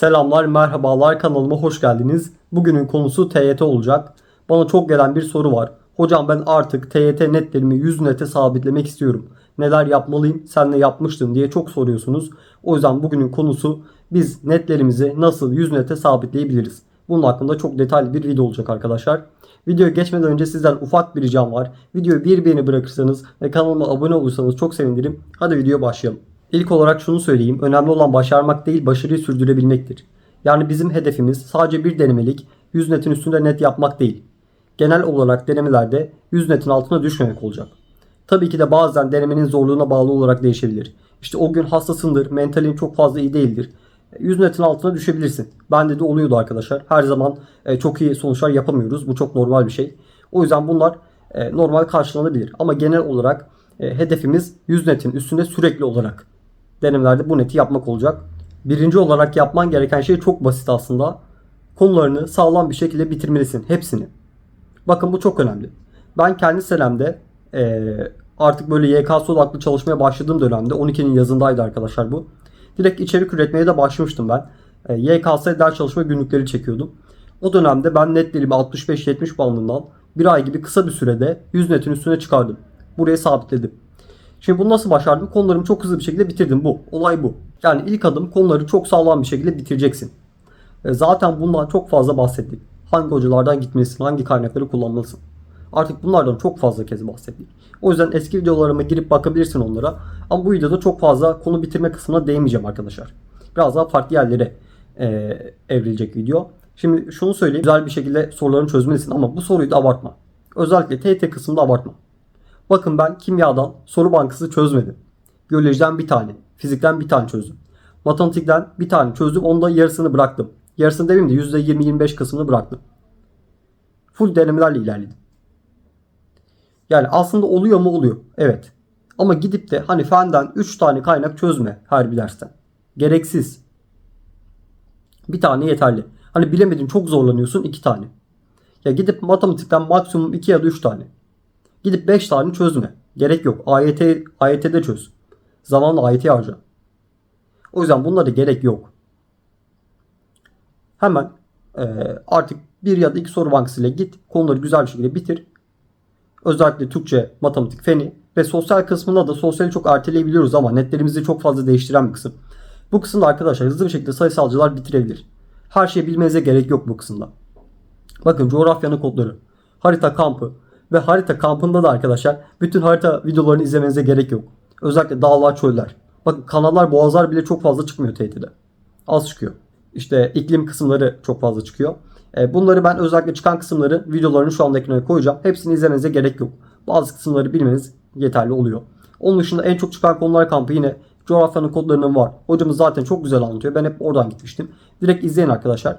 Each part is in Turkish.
Selamlar, merhabalar kanalıma hoş geldiniz. Bugünün konusu TYT olacak. Bana çok gelen bir soru var. Hocam ben artık TYT netlerimi 100 nete sabitlemek istiyorum. Neler yapmalıyım? Sen ne yapmıştın diye çok soruyorsunuz. O yüzden bugünün konusu biz netlerimizi nasıl 100 nete sabitleyebiliriz? Bunun hakkında çok detaylı bir video olacak arkadaşlar. Videoya geçmeden önce sizden ufak bir ricam var. Videoyu bir beğeni bırakırsanız ve kanalıma abone olursanız çok sevinirim. Hadi videoya başlayalım. İlk olarak şunu söyleyeyim. Önemli olan başarmak değil başarıyı sürdürebilmektir. Yani bizim hedefimiz sadece bir denemelik 100 netin üstünde net yapmak değil. Genel olarak denemelerde 100 netin altına düşmemek olacak. Tabii ki de bazen denemenin zorluğuna bağlı olarak değişebilir. İşte o gün hastasındır, mentalin çok fazla iyi değildir. 100 netin altına düşebilirsin. Bende de oluyordu arkadaşlar. Her zaman e, çok iyi sonuçlar yapamıyoruz. Bu çok normal bir şey. O yüzden bunlar e, normal karşılanabilir. Ama genel olarak e, hedefimiz 100 netin üstünde sürekli olarak denemelerde bu neti yapmak olacak. Birinci olarak yapman gereken şey çok basit aslında. Konularını sağlam bir şekilde bitirmelisin. Hepsini. Bakın bu çok önemli. Ben kendi senemde eee, artık böyle YKS odaklı çalışmaya başladığım dönemde 12'nin yazındaydı arkadaşlar bu. Direkt içerik üretmeye de başlamıştım ben. E, YKS ders çalışma günlükleri çekiyordum. O dönemde ben netlerimi 65-70 bandından bir ay gibi kısa bir sürede 100 netin üstüne çıkardım. Buraya sabitledim. Şimdi bunu nasıl başardım? Konularımı çok hızlı bir şekilde bitirdim. Bu. Olay bu. Yani ilk adım konuları çok sağlam bir şekilde bitireceksin. E, Zaten bundan çok fazla bahsettik. Hangi hocalardan gitmelisin, hangi kaynakları kullanmalısın. Artık bunlardan çok fazla kez bahsettik. O yüzden eski videolarıma girip bakabilirsin onlara. Ama bu videoda çok fazla konu bitirme kısmına değmeyeceğim arkadaşlar. Biraz daha farklı yerlere e, evrilecek video. Şimdi şunu söyleyeyim. Güzel bir şekilde sorularını çözmelisin ama bu soruyu da abartma. Özellikle TYT kısmında abartma. Bakın ben kimyadan soru bankası çözmedim. Biyolojiden bir tane, fizikten bir tane çözdüm. Matematikten bir tane çözdüm, onun da yarısını bıraktım. Yarısını demeyeyim de %20-25 kısmını bıraktım. Full denemelerle ilerledim. Yani aslında oluyor mu oluyor. Evet. Ama gidip de hani fenden 3 tane kaynak çözme her bir dersten. Gereksiz. Bir tane yeterli. Hani bilemedin çok zorlanıyorsun 2 tane. Ya gidip matematikten maksimum 2 ya da 3 tane. Gidip 5 tane çözme. Gerek yok. AYT, AYT'de çöz. Zamanla AYT harca. O yüzden bunlara gerek yok. Hemen e, artık bir ya da iki soru bankasıyla git. Konuları güzel bir şekilde bitir. Özellikle Türkçe, matematik, feni ve sosyal kısmında da sosyali çok erteleyebiliyoruz ama netlerimizi çok fazla değiştiren bir kısım. Bu kısımda arkadaşlar hızlı bir şekilde sayısalcılar bitirebilir. Her şeyi bilmenize gerek yok bu kısımda. Bakın coğrafyanın kodları, harita kampı ve harita kampında da arkadaşlar bütün harita videolarını izlemenize gerek yok. Özellikle dağlar, çöller. Bakın kanallar, boğazlar bile çok fazla çıkmıyor TYT'de. Az çıkıyor. İşte iklim kısımları çok fazla çıkıyor. E, Bunları ben özellikle çıkan kısımları videolarını şu anda koyacağım. Hepsini izlemenize gerek yok. Bazı kısımları bilmeniz yeterli oluyor. Onun dışında en çok çıkan konular kampı yine coğrafyanın kodlarının var. Hocamız zaten çok güzel anlatıyor. Ben hep oradan gitmiştim. Direkt izleyin arkadaşlar.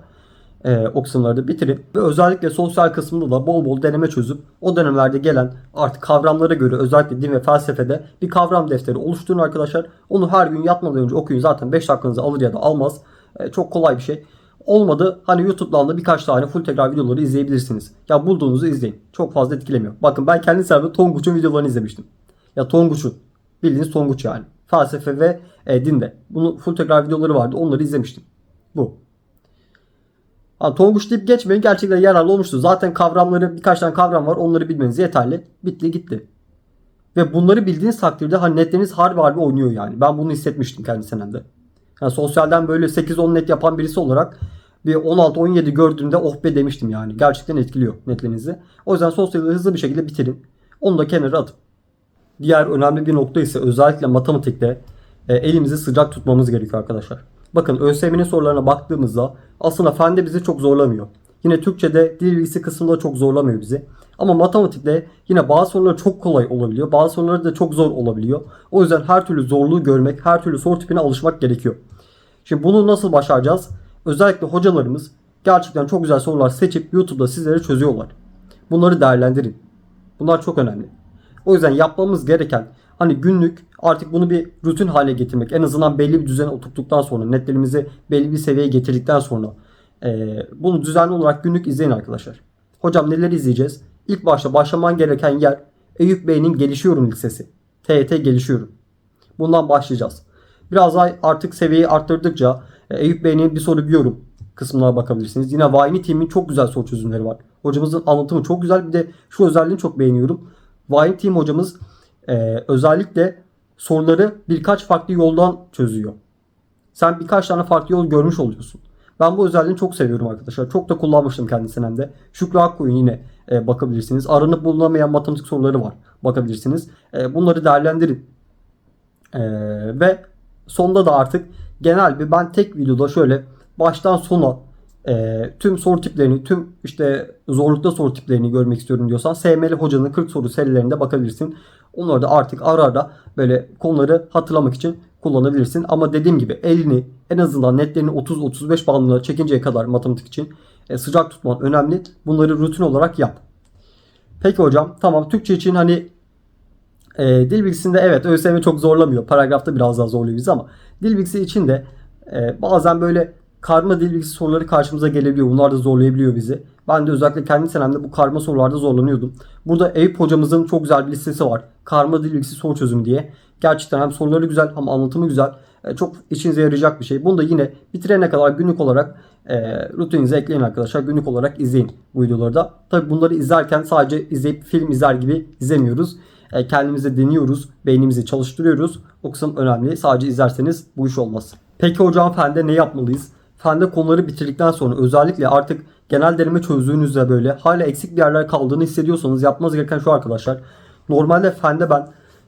E, o da bitirin. Ve özellikle sosyal kısmında da bol bol deneme çözüp o dönemlerde gelen artık kavramlara göre özellikle din ve felsefede bir kavram defteri oluşturun arkadaşlar. Onu her gün yatmadan önce okuyun. Zaten 5 dakikanızı alır ya da almaz. E, çok kolay bir şey. Olmadı hani YouTube'dan da birkaç tane full tekrar videoları izleyebilirsiniz. Ya bulduğunuzu izleyin. Çok fazla etkilemiyor. Bakın ben kendi sebebi Tonguç'un videolarını izlemiştim. Ya Tonguç'un. Bildiğiniz Tonguç yani. Felsefe ve e, dinde. Bunu full tekrar videoları vardı. Onları izlemiştim. Bu. Ha, Tonguç deyip geçmeyin. Gerçekten yararlı olmuştu. Zaten kavramları birkaç tane kavram var. Onları bilmeniz yeterli. Bitti gitti. Ve bunları bildiğiniz takdirde hani netleriniz harbi harbi oynuyor yani. Ben bunu hissetmiştim kendi senemde. Yani sosyalden böyle 8-10 net yapan birisi olarak bir 16-17 gördüğümde oh be demiştim yani. Gerçekten etkiliyor netlerinizi. O yüzden sosyali hızlı bir şekilde bitirin. Onu da kenara atın. Diğer önemli bir nokta ise özellikle matematikte e, elimizi sıcak tutmamız gerekiyor arkadaşlar. Bakın ÖSYM'nin sorularına baktığımızda aslında fende bizi çok zorlamıyor. Yine Türkçe'de dil bilgisi kısmında çok zorlamıyor bizi. Ama matematikte yine bazı sorular çok kolay olabiliyor. Bazı soruları da çok zor olabiliyor. O yüzden her türlü zorluğu görmek, her türlü soru tipine alışmak gerekiyor. Şimdi bunu nasıl başaracağız? Özellikle hocalarımız gerçekten çok güzel sorular seçip YouTube'da sizlere çözüyorlar. Bunları değerlendirin. Bunlar çok önemli. O yüzden yapmamız gereken hani günlük artık bunu bir rutin hale getirmek. En azından belli bir düzene oturttuktan sonra netlerimizi belli bir seviyeye getirdikten sonra bunu düzenli olarak günlük izleyin arkadaşlar. Hocam neler izleyeceğiz? İlk başta başlaman gereken yer Eyüp Bey'in Gelişiyorum Lisesi. TYT Gelişiyorum. Bundan başlayacağız. Biraz daha artık seviyeyi arttırdıkça E, Eyüp Bey'in bir soru bir yorum kısmına bakabilirsiniz. Yine Vahini Team'in çok güzel soru çözümleri var. Hocamızın anlatımı çok güzel. Bir de şu özelliğini çok beğeniyorum. Vahini Team hocamız e, özellikle soruları birkaç farklı yoldan çözüyor. Sen birkaç tane farklı yol görmüş oluyorsun. Ben bu özelliğini çok seviyorum arkadaşlar. Çok da kullanmıştım kendisinden hem de. Şükrü Akkoyun yine e, bakabilirsiniz. Aranıp bulunamayan matematik soruları var. Bakabilirsiniz. E, bunları değerlendirin. E, ve sonda da artık genel bir ben tek videoda şöyle baştan sona e, tüm soru tiplerini, tüm işte zorlukta soru tiplerini görmek istiyorum diyorsan SML Hoca'nın 40 soru serilerinde bakabilirsin. Onları da artık ara ara böyle konuları hatırlamak için kullanabilirsin. Ama dediğim gibi elini en azından netlerini 30-35 bandına çekinceye kadar matematik için e, sıcak tutman önemli. Bunları rutin olarak yap. Peki hocam tamam Türkçe için hani e, dil bilgisinde evet ÖSYM çok zorlamıyor. Paragrafta biraz daha zorluyor bizi ama dil bilgisi için de e, bazen böyle karma dil bilgisi soruları karşımıza gelebiliyor. Bunlar da zorlayabiliyor bizi. Ben de özellikle kendi senemde bu karma sorularda zorlanıyordum. Burada Eyüp hocamızın çok güzel bir listesi var. Karma dil bilgisi soru çözümü diye. Gerçekten hem soruları güzel hem anlatımı güzel. E, çok işinize yarayacak bir şey. Bunu da yine bitirene kadar günlük olarak e, rutininize ekleyin arkadaşlar. Günlük olarak izleyin bu videoları da. Tabi bunları izlerken sadece izleyip film izler gibi izlemiyoruz. E, kendimize deniyoruz. Beynimizi çalıştırıyoruz. O kısım önemli. Sadece izlerseniz bu iş olmaz. Peki hocam fende ne yapmalıyız? Fende konuları bitirdikten sonra özellikle artık genel deneme çözdüğünüzde böyle hala eksik bir yerler kaldığını hissediyorsanız yapmanız gereken şu arkadaşlar. Normalde fende ben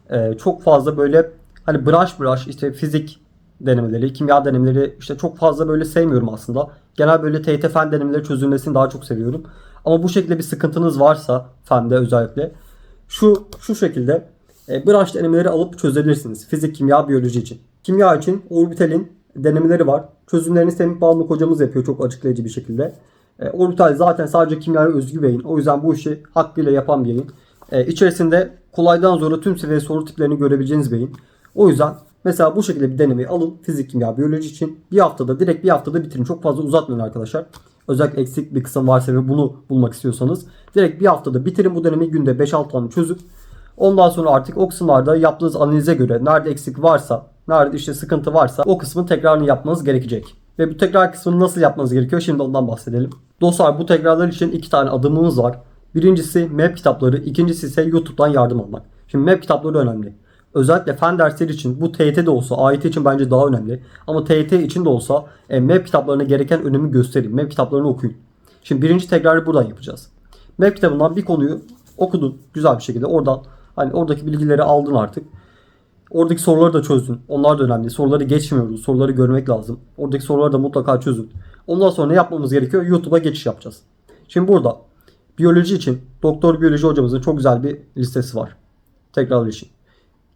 e, çok fazla böyle hani branş branş işte fizik denemeleri, kimya denemeleri işte çok fazla böyle sevmiyorum aslında. Genel böyle TYT fen denemeleri çözülmesini daha çok seviyorum. Ama bu şekilde bir sıkıntınız varsa fende özellikle şu şu şekilde e, branş denemeleri alıp çözebilirsiniz. Fizik, kimya, biyoloji için. Kimya için orbitalin denemeleri var. Çözümlerini Semih Balmuk hocamız yapıyor çok açıklayıcı bir şekilde. E, orbital zaten sadece kimyaya özgü bir yayın. O yüzden bu işi hakkıyla yapan bir yayın. E, içerisinde kolaydan zora tüm seviye soru tiplerini görebileceğiniz bir yayın. O yüzden mesela bu şekilde bir denemeyi alın. Fizik, kimya, biyoloji için bir haftada direkt bir haftada bitirin. Çok fazla uzatmayın arkadaşlar. Özellikle eksik bir kısım varsa ve bunu bulmak istiyorsanız direkt bir haftada bitirin bu denemeyi günde 5-6 tane çözüp ondan sonra artık o kısımlarda yaptığınız analize göre nerede eksik varsa nerede işte sıkıntı varsa o kısmın tekrarını yapmanız gerekecek. Ve bu tekrar kısmını nasıl yapmanız gerekiyor şimdi ondan bahsedelim. Dostlar bu tekrarlar için iki tane adımımız var. Birincisi map kitapları, ikincisi ise YouTube'dan yardım almak. Şimdi map kitapları önemli. Özellikle fen dersleri için bu TYT de olsa AYT için bence daha önemli. Ama TYT için de olsa e, map kitaplarına gereken önemi gösterin. Map kitaplarını okuyun. Şimdi birinci tekrarı buradan yapacağız. Map kitabından bir konuyu okudun güzel bir şekilde. Oradan hani oradaki bilgileri aldın artık. Oradaki soruları da çözdün. Onlar da önemli. Soruları geçmiyoruz. Soruları görmek lazım. Oradaki soruları da mutlaka çözün. Ondan sonra ne yapmamız gerekiyor? YouTube'a geçiş yapacağız. Şimdi burada biyoloji için doktor biyoloji hocamızın çok güzel bir listesi var. Tekrar için.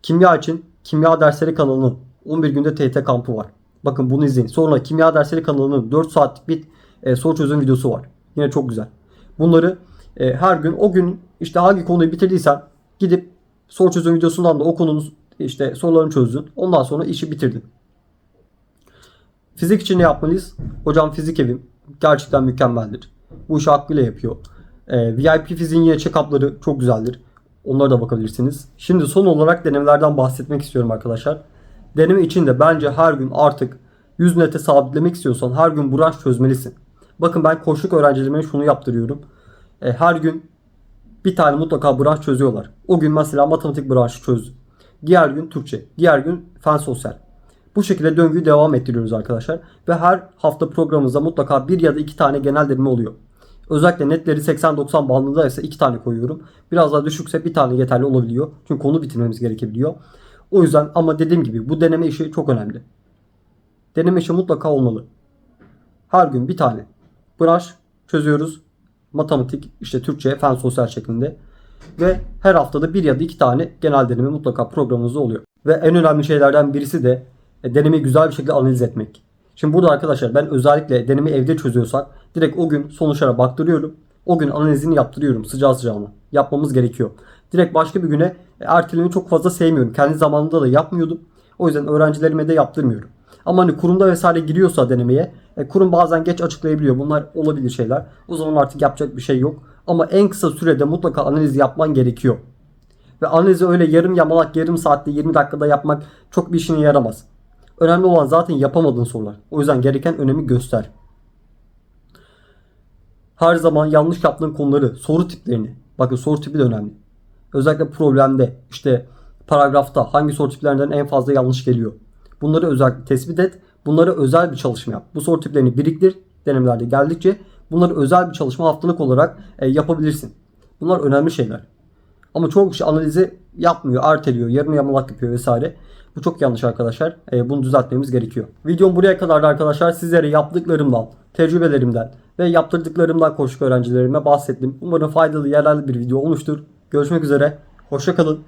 Kimya için kimya dersleri kanalının 11 günde TYT kampı var. Bakın bunu izleyin. Sonra kimya dersleri kanalının 4 saatlik bir e, soru çözüm videosu var. Yine çok güzel. Bunları e, her gün o gün işte hangi konuyu bitirdiysen gidip soru çözüm videosundan da o konunun işte sorularını çözdün. Ondan sonra işi bitirdin. Fizik için ne yapmalıyız? Hocam fizik evim gerçekten mükemmeldir. Bu işi hakkıyla yapıyor. E, VIP fiziğin yine check-up'ları çok güzeldir. Onlara da bakabilirsiniz. Şimdi son olarak denemelerden bahsetmek istiyorum arkadaşlar. Deneme için de bence her gün artık 100 nete sabitlemek istiyorsan her gün branş çözmelisin. Bakın ben koçluk öğrencilerime şunu yaptırıyorum. E, her gün bir tane mutlaka branş çözüyorlar. O gün mesela matematik branşı çözdü. Diğer gün Türkçe. Diğer gün fen sosyal. Bu şekilde döngüyü devam ettiriyoruz arkadaşlar. Ve her hafta programımızda mutlaka bir ya da iki tane genel deneme oluyor. Özellikle netleri 80-90 bandında ise iki tane koyuyorum. Biraz daha düşükse bir tane yeterli olabiliyor. Çünkü konu bitirmemiz gerekebiliyor. O yüzden ama dediğim gibi bu deneme işi çok önemli. Deneme işi mutlaka olmalı. Her gün bir tane. Branş çözüyoruz. Matematik, işte Türkçe, fen sosyal şeklinde. Ve her haftada bir ya da iki tane genel deneme mutlaka programımızda oluyor. Ve en önemli şeylerden birisi de e, denemeyi güzel bir şekilde analiz etmek. Şimdi burada arkadaşlar ben özellikle denemi evde çözüyorsak direkt o gün sonuçlara baktırıyorum. O gün analizini yaptırıyorum sıcağı sıcağına. Yapmamız gerekiyor. Direkt başka bir güne e, ertelemeyi çok fazla sevmiyorum. Kendi zamanında da yapmıyordum. O yüzden öğrencilerime de yaptırmıyorum. Ama hani kurumda vesaire giriyorsa denemeye e, kurum bazen geç açıklayabiliyor. Bunlar olabilir şeyler. O zaman artık yapacak bir şey yok. Ama en kısa sürede mutlaka analiz yapman gerekiyor. Ve analizi öyle yarım yamalak yarım saatte 20 dakikada yapmak çok bir işine yaramaz. Önemli olan zaten yapamadığın sorular. O yüzden gereken önemi göster. Her zaman yanlış yaptığın konuları, soru tiplerini. Bakın soru tipi de önemli. Özellikle problemde, işte paragrafta hangi soru tiplerinden en fazla yanlış geliyor. Bunları özellikle tespit et. Bunlara özel bir çalışma yap. Bu soru tiplerini biriktir. Denemelerde geldikçe bunları özel bir çalışma haftalık olarak e, yapabilirsin. Bunlar önemli şeyler. Ama çoğu kişi analizi yapmıyor, erteliyor, yarım yamalak yapıyor vesaire. Bu çok yanlış arkadaşlar. E, bunu düzeltmemiz gerekiyor. Videom buraya kadardı arkadaşlar. Sizlere yaptıklarımdan, tecrübelerimden ve yaptırdıklarımdan koşuk öğrencilerime bahsettim. Umarım faydalı, yararlı bir video olmuştur. Görüşmek üzere. Hoşça kalın.